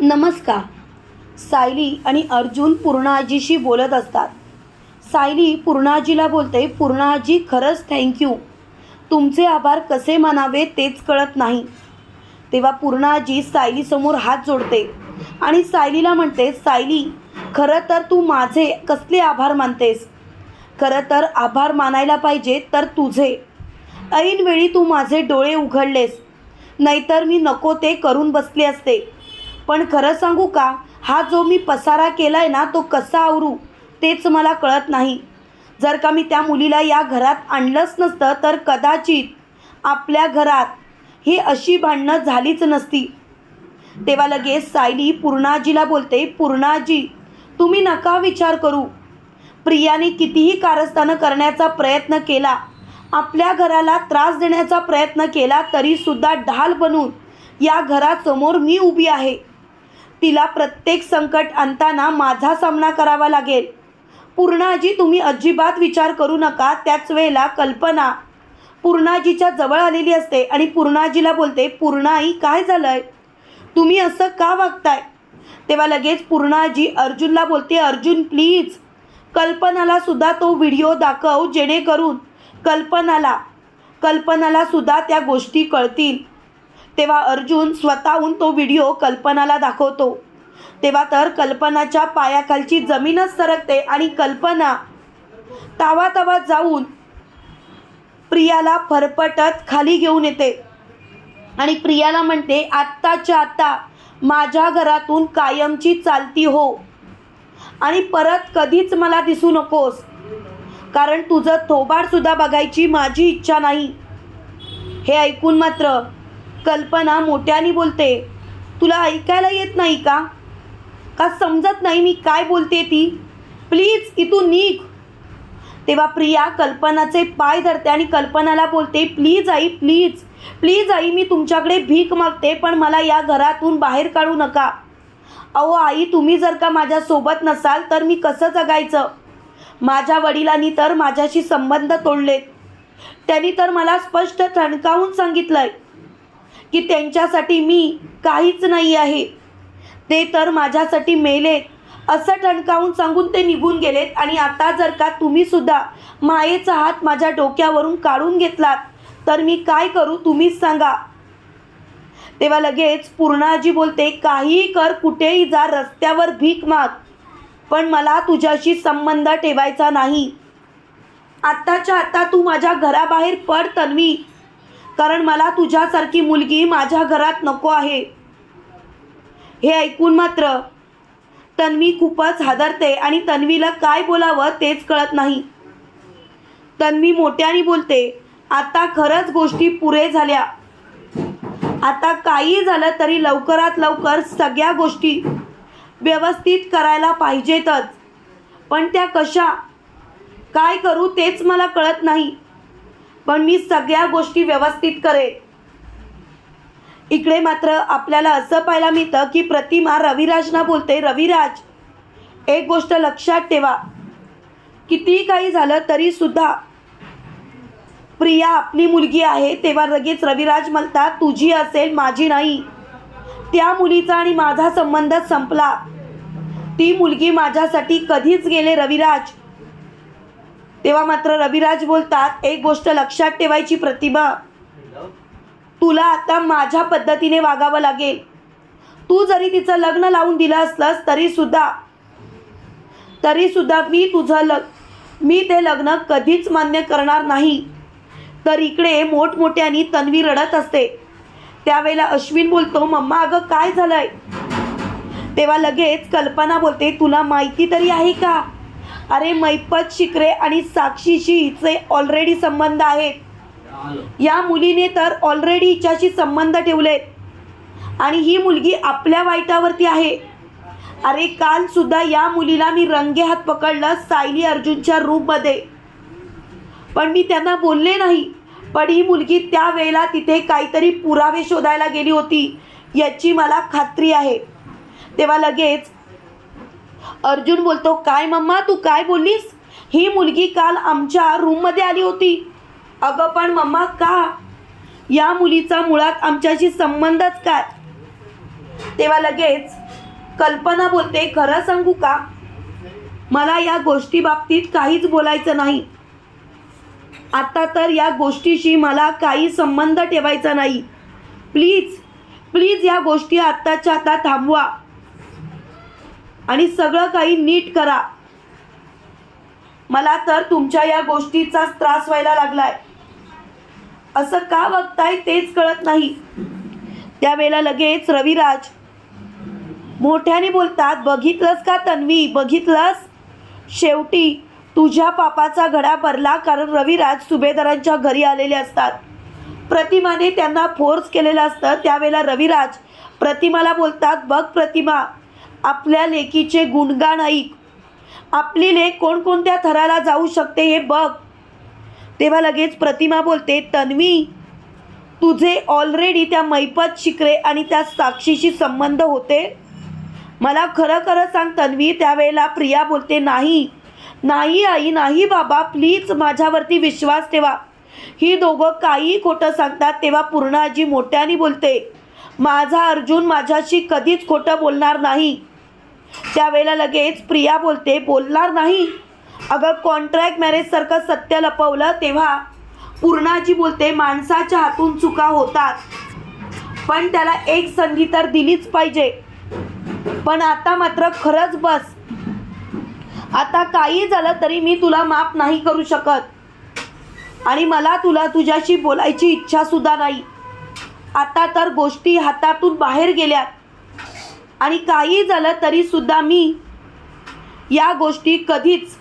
नमस्कार. सायली आणि अर्जुन पूर्णाजीशी बोलत असतात. सायली पूर्णाजीला बोलते पूर्णाजी खरंच थँक्यू तुमचे आभार कसे मानावे तेच कळत नाही. तेव्हा पूर्णाजी सायलीसमोर हात जोडते आणि सायलीला म्हणते सायली खरं तर तू माझे कसले आभार मानतेस? खरं तर आभार मानायला पाहिजे तर तुझे. ऐनवेळी तू माझे डोळे उघडलेस. नाहीतर मी नको ते करून बसले असते. पण खरं सांगू का? हा जो मी पसारा केला आहे ना तो कसा आवरू? तेच मला कळत नाही. जर का मी त्या मुलीला या घरात आणलंच नसतं तर कदाचित आपल्या घरात ही अशी भांडणं झालीच नसती. तेव्हा लगेच सायली पूर्णाजीला बोलते पूर्णाजी तुम्ही नका विचार करू. प्रियाने कितीही कारस्थानं करण्याचा प्रयत्न केला आपल्या घराला त्रास देण्याचा प्रयत्न केला तरीसुद्धा ढाल बनून या घरासमोर मी उभी आहे. तिला प्रत्येक संकट आणताना माझा सामना करावा लागेल. पूर्णाजी तुम्ही अजिबात विचार करू नका त्याच वेळेला कल्पना. पूर्णाजीच्या जवळ आलेली असते आणि पूर्णाजीला बोलते पूर्णाई काय झालंय? तुम्ही असं का वागताय? तेव्हा लगेच पूर्णाजी अर्जुनला बोलते अर्जुन प्लीज कल्पनाला सुद्धा तो व्हिडिओ दाखव जेणेकरून कल्पनाला कल्पनाला सुद्धा त्या गोष्टी कळतील. तेव्हा अर्जुन स्वतःहून तो व्हिडिओ कल्पनाला दाखवतो. तेव्हा तर कल्पनाच्या पायाखालची जमीनच सरकते आणि कल्पना तावा तावा जाऊन प्रियाला फरफटत खाली घेऊन येते. आणि प्रियाला म्हणते आत्ताच्या आत्ता माझ्या घरातून कायमची चालती हो. आणि परत कधीच मला दिसू नकोस. कारण तुझं थोबाडसुद्धा बघायची माझी इच्छा नाही. हे ऐकून मात्र कल्पना मोठ्याने बोलते. तुला ऐकायला येत नाही का? का समजत नाही मी काय बोलते ती? प्लीज इथून निघ. तेव्हा प्रिया कल्पनाचे पाय धरते आणि कल्पनाला बोलते प्लीज आई प्लीज. प्लीज आई मी तुमच्याकडे भीक मागते पण मला या घरातून बाहेर काढू नका. अहो आई तुम्ही जर का माझ्यासोबत नसाल तर मी कसं जगायचं? माझ्या वडिलांनी तर माझ्याशी संबंध तोडलेत. त्यांनी तर मला स्पष्ट ठणकावून आहे की त्यांच्यासाठी मी काहीच नाही आहे. ते तर माझ्यासाठी मेलेत असं ठणकावून सांगून ते निघून गेलेत आणि आता जर का तुम्हीसुद्धा मायेचा हात माझ्या डोक्यावरून काढून घेतलात तर मी काय करू तुम्हीच सांगा. तेव्हा लगेच पूर्णाजी बोलते काहीही कर कुठेही जा रस्त्यावर भीक माग. पण मला तुझ्याशी संबंध ठेवायचा नाही. आत्ताच्या आत्ता तू माझ्या घराबाहेर पड तन्वी. कारण मला तुझ्यासारखी मुलगी माझ्या घरात नको आहे. हे ऐकून मात्र तन्वी खूपच हादरते आणि तन्वीला काय बोलावं तेच कळत नाही. तन्वी मोठ्याने बोलते आता खरंच गोष्टी पुरे झाल्या. आता काही झालं तरी लवकरात लवकर सगळ्या गोष्टी व्यवस्थित करायला पाहिजेतच. पण त्या कशा? काय करू तेच मला कळत नाही. पण मी सगळ्या गोष्टी व्यवस्थित करेन. इकडे मात्र आपल्याला असं पाहायला मिळतं की प्रतिमा रविराजना बोलते रविराज एक गोष्ट लक्षात ठेवा. कितीही काही झालं तरी सुद्धा प्रिया आपली मुलगी आहे तेव्हा लगेच रविराज म्हणतात तुझी असेल माझी नाही. त्या मुलीचा आणि माझा संबंध संपला. ती मुलगी माझ्यासाठी कधीच गेले रविराज. तेव्हा मात्र रविराज बोलतात एक गोष्ट लक्षात ठेवायची प्रतिभा. तुला आता माझ्या पद्धतीने वागावं लागेल. तू जरी तिचं लग्न लावून दिलं असलंस तरी सुद्धा तरी सुद्धा मी तुझं लग मी ते लग्न कधीच मान्य करणार नाही. तर इकडे मोठमोठ्यानी तन्वी रडत असते. त्यावेळेला अश्विन बोलतो मम्मा अगं काय झालंय? तेव्हा लगेच कल्पना बोलते तुला माहिती तरी आहे का? अरे मैपत शिकरे आणि साक्षीशी हिचे ऑलरेडी संबंध आहेत. या मुलीने तर ऑलरेडी हिच्याशी संबंध ठेवलेत. आणि ही मुलगी आपल्या वाईटावरती आहे. अरे काल सुद्धा या मुलीला मी रंगे हात पकडलं सायली अर्जुनच्या रूममध्ये पण मी त्यांना बोलले नाही. पण ही मुलगी त्यावेळेला तिथे काहीतरी पुरावे शोधायला गेली होती. याची मला खात्री आहे. तेव्हा लगेच अर्जुन बोलतो काय मम्मा तू काय बोललीस? ही मुलगी काल आमच्या रूममध्ये आली होती. अगं पण मम्मा का? या मुलीचा मुळात आमच्याशी संबंधच काय? तेव्हा लगेच कल्पना बोलते खरं सांगू का? मला या गोष्टी बाबतीत काहीच बोलायचं नाही. आता तर या गोष्टीशी मला काही संबंध ठेवायचा नाही. प्लीज प्लीज या गोष्टी आत्ताच्या आता थांबवा. आणि सगळं काही नीट करा. मला तर तुमच्या या गोष्टीचाच त्रास व्हायला लागलाय. असं का बघताय तेच कळत नाही. त्यावेळेला लगेच रविराज मोठ्याने बोलतात बघितलंस का तन्वी? बघितलंस? शेवटी तुझ्या पापाचा घडा भरला कारण रविराज सुभेदारांच्या घरी आलेले असतात. प्रतिमाने त्यांना फोर्स केलेलं असतं. त्यावेळेला रविराज प्रतिमाला बोलतात बघ प्रतिमा आपल्या लेकीचे गुणगान ऐक. आपली लेख कोणकोणत्या थराला जाऊ शकते हे बघ. तेव्हा लगेच प्रतिमा बोलते तन्वी तुझे ऑलरेडी त्या मैपत शिकरे आणि त्या साक्षीशी संबंध होते. मला खरं खरं सांग तन्वी त्यावेळेला प्रिया बोलते नाही नाही आई नाही बाबा प्लीज माझ्यावरती विश्वास ठेवा. ही दोघं काही खोटं सांगतात तेव्हा पूर्ण आजी मोठ्याने बोलते माझा अर्जुन माझ्याशी कधीच खोटं बोलणार नाही. त्यावेळेला लगेच प्रिया बोलते बोलणार नाही. अगं कॉन्ट्रॅक्ट मॅरेजसारखं सत्य लपवलं तेव्हा पूर्णाजी बोलते माणसाच्या हातून चुका होतात. पण त्याला एक संधी तर दिलीच पाहिजे. पण आता मात्र खरंच बस. आता काही झालं तरी मी तुला माफ नाही करू शकत. आणि मला तुला तुझ्याशी बोलायची इच्छा सुद्धा नाही. आता तर गोष्टी हातातून बाहेर गेल्यात. आणि काही झालं तरी सुद्धा मी या गोष्टी कधीच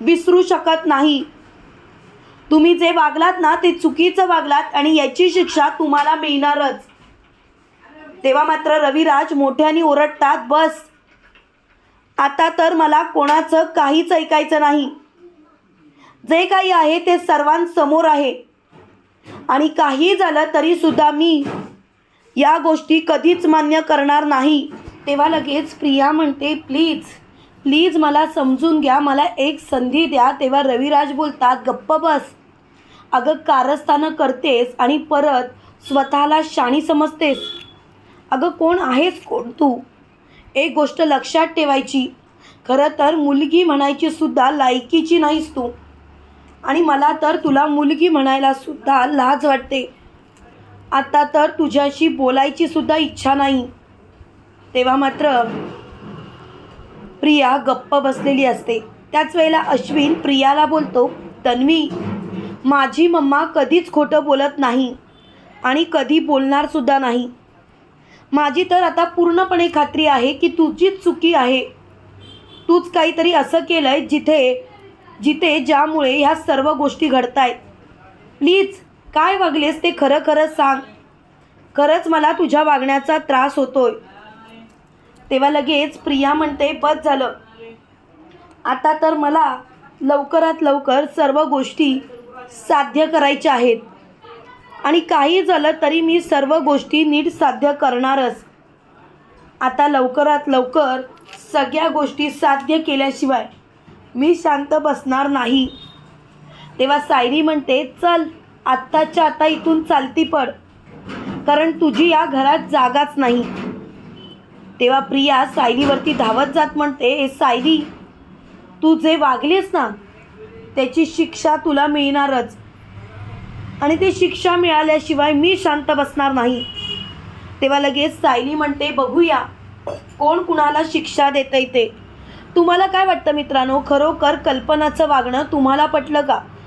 विसरू शकत नाही. तुम्ही जे वागलात ना ते चुकीचं वागलात आणि याची शिक्षा तुम्हाला मिळणारच. तेव्हा मात्र रविराज मोठ्याने ओरडतात बस. आता तर मला कोणाचं काहीच ऐकायचं नाही. जे काही आहे ते सर्वांसमोर आहे. आणि काही झालं तरी सुद्धा मी या गोष्टी कधीच मान्य करणार नाही. तेव्हा लगेच प्रिया म्हणते प्लीज प्लीज मला समजून घ्या मला एक संधी द्या. तेव्हा रविराज बोलतात गप्प बस. अगं कारस्थानं करतेस आणि परत स्वतःला शाणी समजतेस. अगं कोण आहेस कोण तू? एक गोष्ट लक्षात ठेवायची. खरं तर मुलगी म्हणायची सुद्धा लायकीची नाहीस तू. आणि मला तर तुला मुलगी म्हणायला सुद्धा लाज वाटते. आता तर तुझ्याशी बोलायची सुद्धा इच्छा नाही. तेव्हा मात्र प्रिया गप्प बसलेली असते. त्याच वेळेला अश्विन प्रियाला बोलतो तन्वी माझी मम्मा कधीच खोटं बोलत नाही आणि कधी बोलणारसुद्धा नाही. माझी तर आता पूर्णपणे खात्री आहे की तुझीच चुकी आहे. तूच काहीतरी असं केलं आहे जिथे जिथे ज्यामुळे ह्या सर्व गोष्टी घडत आहेत प्लीज काय वागलेस ते खरं खरं सांग. खरंच मला तुझ्या वागण्याचा त्रास होतोय. तेव्हा लगेच प्रिया म्हणते बस झालं. आता तर मला लवकरात लवकर सर्व गोष्टी साध्य करायच्या आहेत. आणि काही झालं तरी मी सर्व गोष्टी नीट साध्य करणारच. आता लवकरात लवकर सगळ्या गोष्टी साध्य केल्याशिवाय मी शांत बसणार नाही. तेव्हा सायरी म्हणते चल आत्ताच्या आता इथून चालती पड. कारण तुझी या घरात जागाच नाही. तेव्हा प्रिया सायलीवरती धावत जात म्हणते हे सायली तू जे वागलीस ना त्याची शिक्षा तुला मिळणारच. आणि ती शिक्षा मिळाल्याशिवाय मी शांत बसणार नाही. तेव्हा लगेच सायली म्हणते बघूया कोण कुणाला शिक्षा देता ते? तुम्हाला काय वाटतं मित्रांनो? खरोखर कल्पनाचं वागणं तुम्हाला पटलं का?